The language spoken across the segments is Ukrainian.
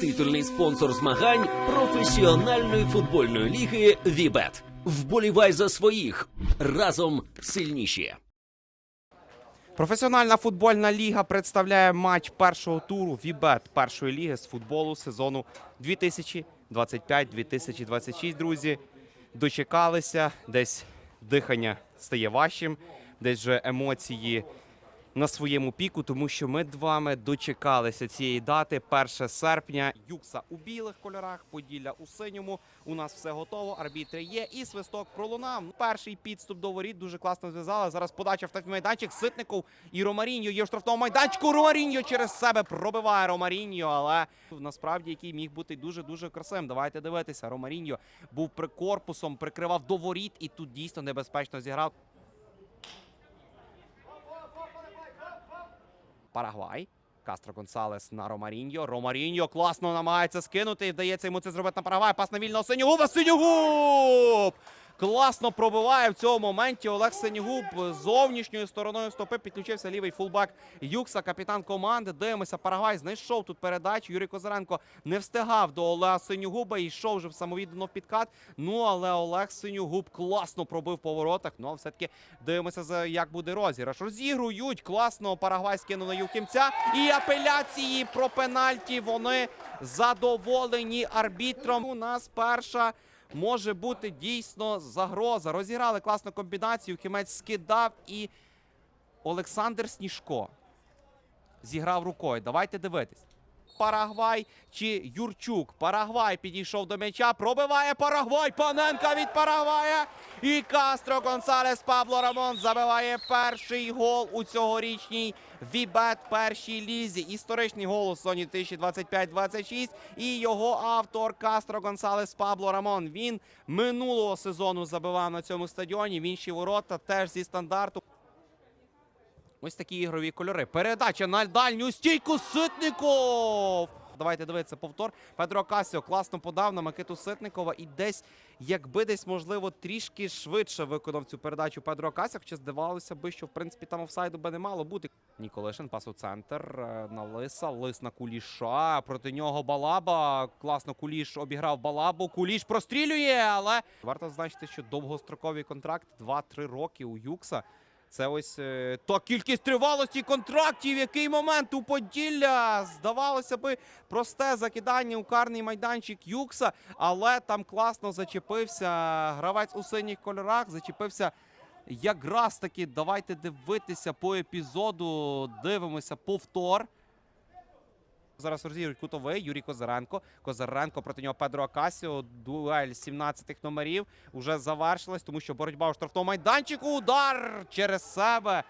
Титульний спонсор змагань професіональної футбольної ліги Вібет. Вболівай за своїх разом сильніші. Професіональна футбольна ліга представляє матч першого туру Вібет першої ліги з футболу сезону 2025-2026. Друзі, дочекалися. Десь дихання стає важчим, десь вже емоції на своєму піку, тому що ми вами дочекалися цієї дати 1 серпня. Юкса у білих кольорах, Поділля у синьому. У нас все готово. Арбітри є. І свисток пролунав. Перший підступ до воріт дуже класно зв'язали. Зараз подача в майданчик. Ситников і Ромаріньо є в штрафному майданчику. Ромаріньо через себе пробиває Ромаріньо, але насправді який міг бути дуже дуже красивим. Давайте дивитися. Ромаріньо був при корпусом, прикривав до воріт, і тут дійсно небезпечно зіграв. Парагвай. Кастро Гонсалес на Ромаріньо. Ромаріньо класно намагається скинути. Вдається йому це зробити на Парагвай. Пас на вільного Синьогуба. Синьогуб! Класно пробиває в цьому моменті Олег Синьогуб зовнішньою стороною стопи підключився лівий фулбак Юкса, капітан команди. Дивимося, Парагвай знайшов тут передачу. Юрій Козаренко не встигав до Олега Синьогуба і йшов вже самовіддано в підкат. Ну але Олег Синьогуб класно пробив по воротах. Ну а все-таки дивимося, за як буде розіграш. Розігрують класно. Парагвай скинув на Юхімця. І апеляції про пенальті вони задоволені арбітром. У нас перша може бути дійсно загроза. Розіграли класну комбінацію. Хімець скидав і Олександр Сніжко зіграв рукою. Давайте дивитись. Парагвай чи Юрчук. Парагвай підійшов до м'яча. Пробиває Парагвай. Паненка від Парагвая. І Кастро Гонсалес Пабло Рамон забиває перший гол у цьогорічній Вібет першій лізі. Історичний гол у Соні 2025-26. І його автор Кастро Гонсалес Пабло Рамон. Він минулого сезону забивав на цьому стадіоні. В інші ворота теж зі стандарту. Ось такі ігрові кольори. Передача на дальню стійку Ситников. Давайте дивитися повтор. Петро Касіо класно подав на Микиту Ситникова і десь, якби десь, можливо, трішки швидше виконав цю передачу Петро Касіо, хоча здавалося би, що в принципі там офсайду би не мало бути. Ніколишин пас у центр е, на Лиса, Лис на Куліша. Проти нього Балаба. Класно Куліш обіграв Балабу. Куліш прострілює, але варто зазначити, що довгостроковий контракт 2-3 роки у Юкса. Це ось е, та кількість тривалості контрактів. Який момент у Поділля. Здавалося би, просте закидання у карний майданчик Юкса, але там класно зачепився гравець у синіх кольорах. Зачепився якраз таки. Давайте дивитися по епізоду. Дивимося повтор. Зараз розігрують кутовий Юрій Козаренко. Козаренко проти нього Педро Акасіо. Дуель 17 номерів уже завершилась, тому що боротьба у штрафному майданчику. Удар через себе.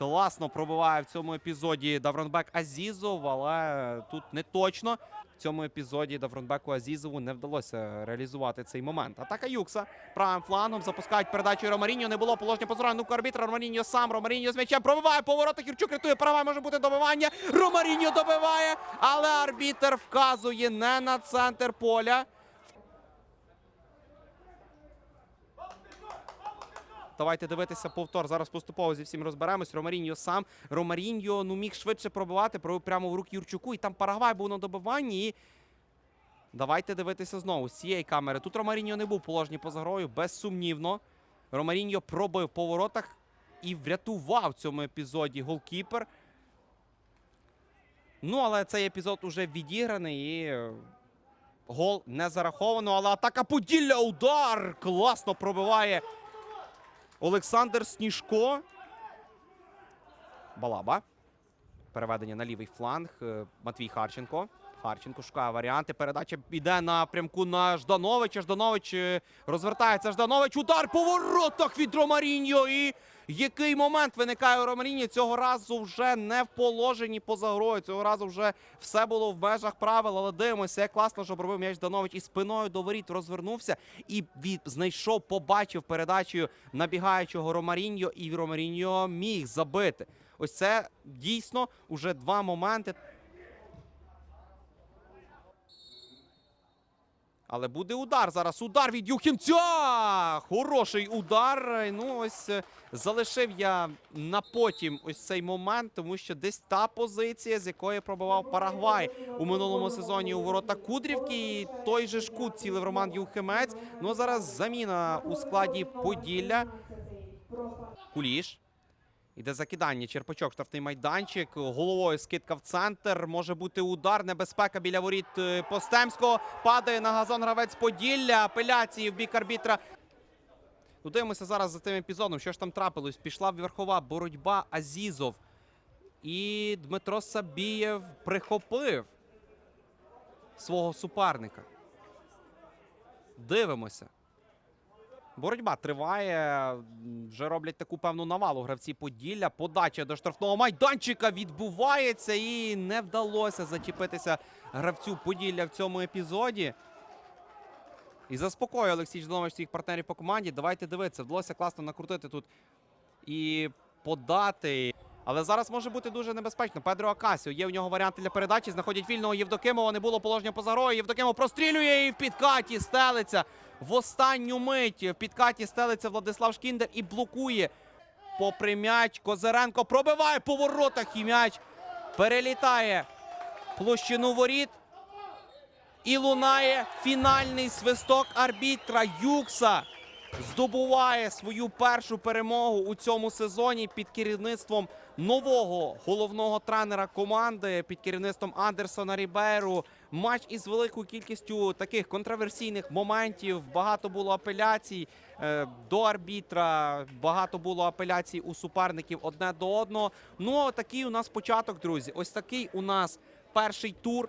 Класно пробиває в цьому епізоді Давронбек Азізов, але тут не точно. В цьому епізоді Давронбеку Азізову не вдалося реалізувати цей момент. Атака Юкса правим флангом запускають передачу Ромаріньо. Не було положення позора. Ну арбітра Ромаріньо сам. Ромаріньо з м'ячем пробиває повороток. Юрчук рятує права. Може бути добивання. Ромаріньо добиває, але арбітер вказує не на центр поля. Давайте дивитися повтор. Зараз поступово зі всім розберемось. Ромаріньо сам. Ромаріньо ну міг швидше пробивати, пробив прямо в руки Юрчуку. І там Парагвай був на добиванні. І давайте дивитися знову з цієї камери. Тут Ромаріньо не був в положенні поза грою, безсумнівно. Ромаріньо пробив по воротах і врятував в цьому епізоді голкіпер. Ну, але цей епізод уже відіграний і е, гол не зараховано. Але атака Поділля. Удар! Класно пробиває Олександр Сніжко. Балаба. Переведення на лівий фланг. Е, Матвій Харченко. Харченко шукає варіанти. Передача йде напрямку на Ждановича. Жданович е, розвертається. Жданович. Удар по воротах від Ромаріньо. І який момент виникає у Ромаріньо? Цього разу вже не в положенні поза грою. Цього разу вже все було в межах правил. Але дивимося, як класно, що пробив м'яч Данович і спиною до воріт розвернувся і від знайшов, побачив передачею набігаючого Ромаріньо. І Ромаріньо міг забити. Ось це дійсно уже два моменти. Але буде удар зараз. Удар від Юхімця! Хороший удар. Ну, ось е, залишив я на потім ось цей момент, тому що десь та позиція, з якої пробивав Парагвай у минулому сезоні у ворота Кудрівки. І той же ж кут цілив Роман Юхимець. Ну зараз заміна у складі Поділля. Куліш. Іде закидання. Черпачок, штрафний майданчик. Головою скидка в центр. Може бути удар. Небезпека біля воріт е, Постемського. Падає на газон гравець Поділля. Апеляції в бік арбітра. Дивимося зараз за тим епізодом. Що ж там трапилось? Пішла верхова боротьба Азізов. І Дмитро Сабієв прихопив свого суперника. Дивимося. Боротьба триває. Вже роблять таку певну навалу гравці Поділля. Подача до штрафного майданчика відбувається і не вдалося зачепитися гравцю Поділля в цьому епізоді. І заспокоює Олексій Жданович своїх партнерів по команді. Давайте дивитися. Вдалося класно накрутити тут і подати. Але зараз може бути дуже небезпечно. Педро Акасіо. Є у нього варіанти для передачі. Знаходять вільного Євдокимова. Не було положення поза грою. Євдокимов прострілює і в підкаті стелиться. В останню мить в підкаті стелиться Владислав Шкіндер і блокує. Попри м'яч. Козиренко пробиває по воротах і м'яч перелітає площину воріт. І лунає фінальний свисток арбітра Юкса. Здобуває свою першу перемогу у цьому сезоні під керівництвом нового головного тренера команди, під керівництвом Андерсона Ріберу. Матч із великою кількістю таких контроверсійних моментів. Багато було апеляцій е, до арбітра, багато було апеляцій у суперників одне до одного. Ну, такий у нас початок, друзі. Ось такий у нас перший тур.